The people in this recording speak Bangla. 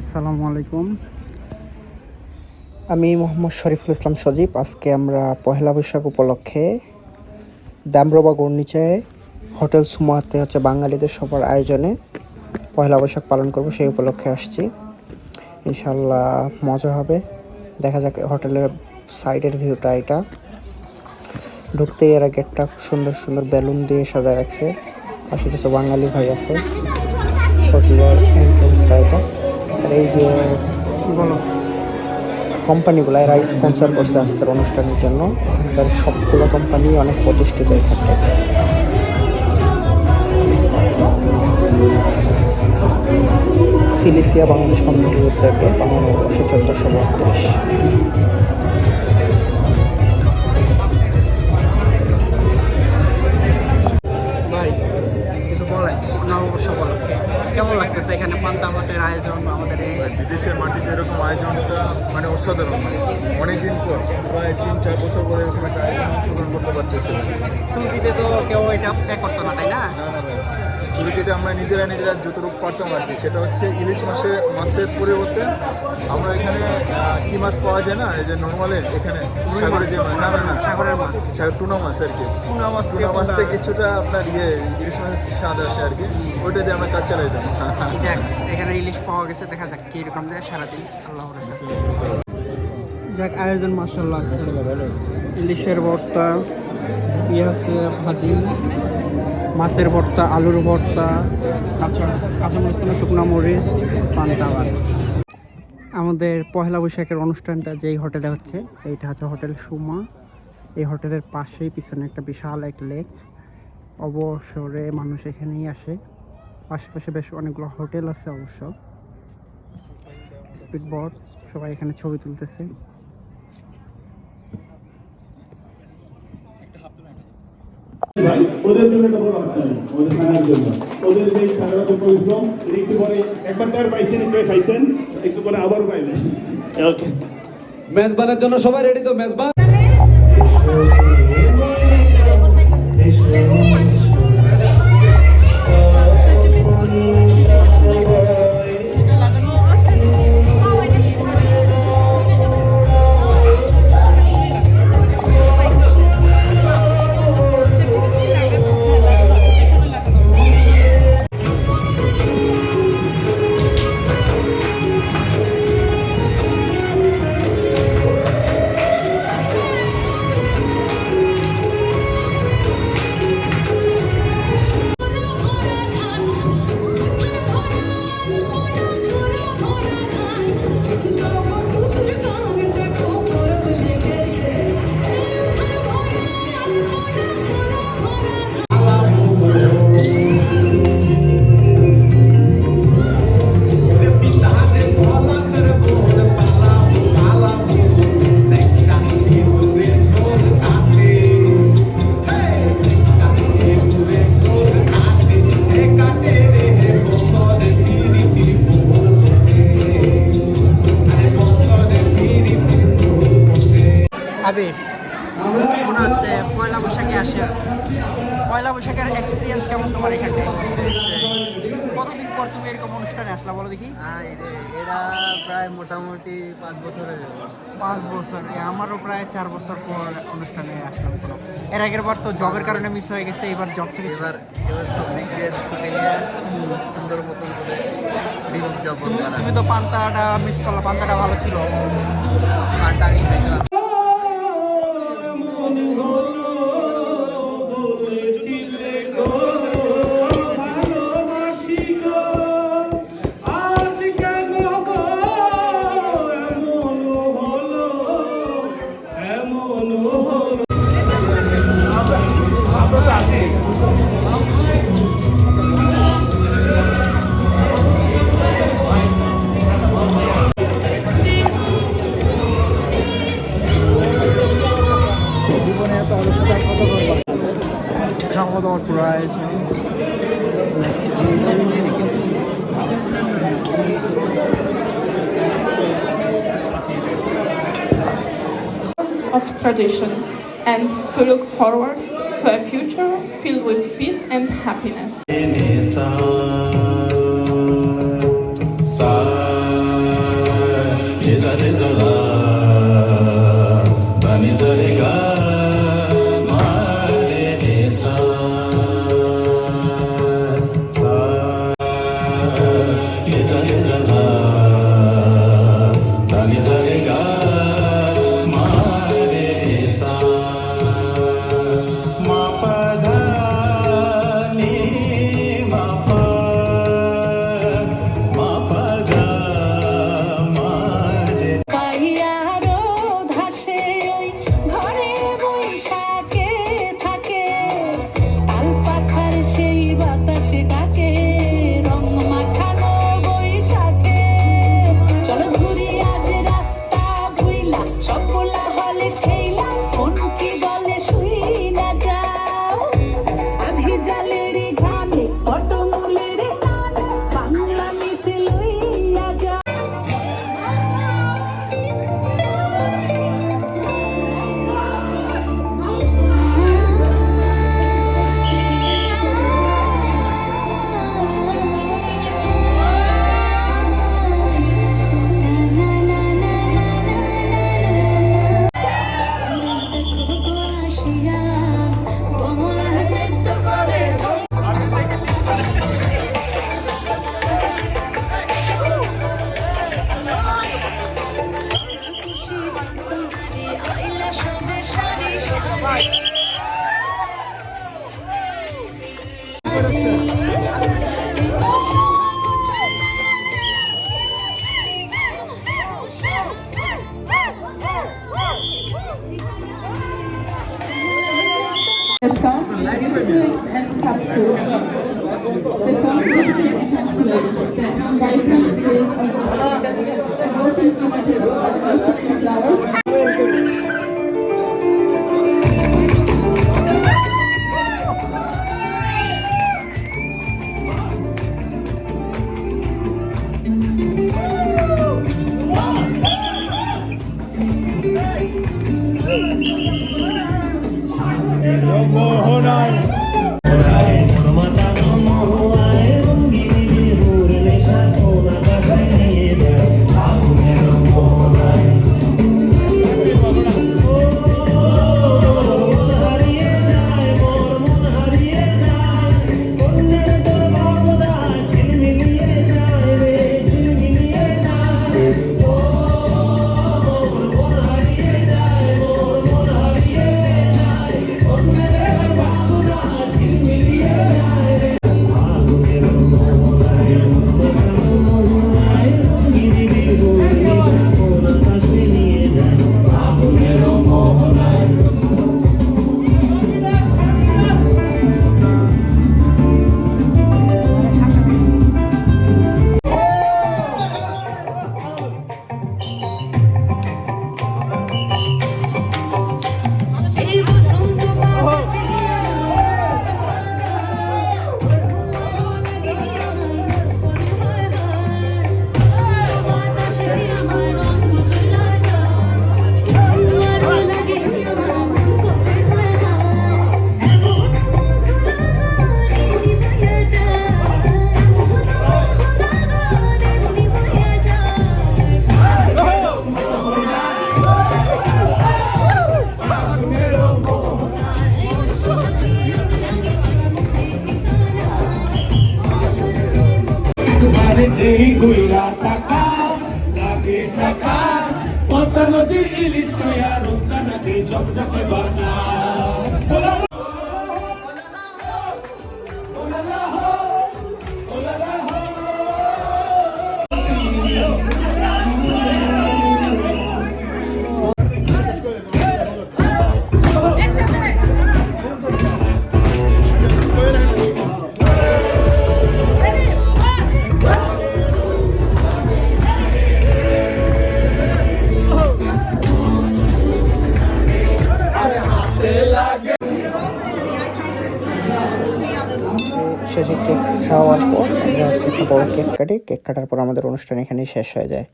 আসসালামু আলাইকুম। আমি মোহাম্মদ শরীফুল ইসলাম সজীব। আজকে আমরা পহেলা বৈশাখ উপলক্ষে দামরবা গর্নিচায় হোটেল সুমাতে হচ্ছে বাঙালিদের সবার আয়োজনে পহেলা বৈশাখ পালন করব, সেই উপলক্ষে আসছি। ইনশাল্লাহ মজা হবে। দেখা যাক হোটেলের সাইডের ভিউটা এটা। ঢুকতেই এরা গেটটা সুন্দর সুন্দর বেলুন দিয়ে সাজায় রাখছে। পাশে কিছু বাঙালি ভাই আছে। হোটেলের এন্ট্রান্সটা এটা। আর এই যে বলো। কোম্পানিগুলো এরা স্পন্সার করছে আজকের অনুষ্ঠানের জন্য। এখানকার সবগুলো কোম্পানি অনেক প্রতিষ্ঠিত এখানে সিলিসিয়া বাংলাদেশ কমিউনিটি উদ্যোগে বাংলাদেশ চোদ্দশো বত্রিশ। লাগতেছে এখানে পান্তা ভাতের আয়োজন আমাদের এই বিদেশের মাটিতে এরকম আয়োজনটা মানে অসাধারণ মানে অনেকদিন পর প্রায় তিন চার বছর পরে এরকম একটা আয়োজন অংশগ্রহণ করতে পারতেছে না। তো কেউ এটা করতো না তাই না। তুর্কিতে আমরা নিজেরা নিজেরা যতটুকু পারতাম আর কি। সেটা হচ্ছে ইলিশ মাসে মাছের পরিবর্তে আমরা এখানে কি মাছ পাওয়া যায় না? এই যে নর্মালে এখানে সাগরে যে মাছ না না না সাগরের মাছ। সাগর টুনা মাছ আর কি। টুনা মাছ টুনা মাছটা কিছুটা আপনার ইয়ে ইলিশ মাছ স্বাদ আসে আর কি। ওইটা দিয়ে আমরা কাজ চালাই দিতাম দেখ এখানে ইলিশ পাওয়া গেছে দেখা যাক কীরকম যায় সারাদিন। আল্লাহ যাক আয়োজন মাসাল্লাহ আছে। ইলিশের ভর্তা। আছে ভাজি, মাছের ভর্তা, আলুর ভর্তা, কাঁচা কাঁচামরিচ তোমার শুকনো মরিচ, পান্তা ভাত। আমাদের পহেলা বৈশাখের অনুষ্ঠানটা যেই হোটেলে হচ্ছে, এইটা হচ্ছে হোটেল সুমা। এই হোটেলের পাশেই পিছনে একটা বিশাল এক লেক। অবসরে মানুষ এখানেই আসে। আশেপাশে বেশ অনেকগুলো হোটেল আছে অবশ্য। স্পিড বোট সবাই এখানে ছবি তুলতেছে। ওদের জন্য একটা বড় হাততালি ওদের খানার জন্য। ওদের যে খানার যে পরিশ্রম এটা একটু পরে একবার টায়ার পাইছেন একটু খাইছেন একটু পরে আবার পাইবেন ওকে মেজবানের জন্য সবাই রেডি তো? মেজবান এক্সপিরিয়েন্স কেমন তোমার এখানে? কতদিন পর তুমি এরকম অনুষ্ঠানে আসলা বলো দেখি? এরা প্রায় মোটামুটি পাঁচ বছরের পাঁচ বছর আমারও প্রায় চার বছর পর অনুষ্ঠানে আসলাম কোনো। এর আগের বার তো জবের কারণে মিস হয়ে গেছে এবার জব থেকে এবার এবার সব দিক দিয়ে ছুটি নিয়ে সুন্দর মতন করে দিন উদযাপন তুমি করা। তুমি তো পান্তাটা মিস করল পান্তাটা ভালো ছিল। গানটা আমি খাইলাম Of tradition and to look forward to a future filled with peace and happiness. সকল মোহনায়। যেই গুইরা তাকাস লাগে তাকাস পদ্মা নদীর ইলিশ তৈয়ার রক্তা নাকি জকজকে বার কেক খাওয়ার পর আমরা হচ্ছে একটা বড় কেক কাটি। কেক কাটার পর আমাদের অনুষ্ঠান এখানেই শেষ হয়ে যায়।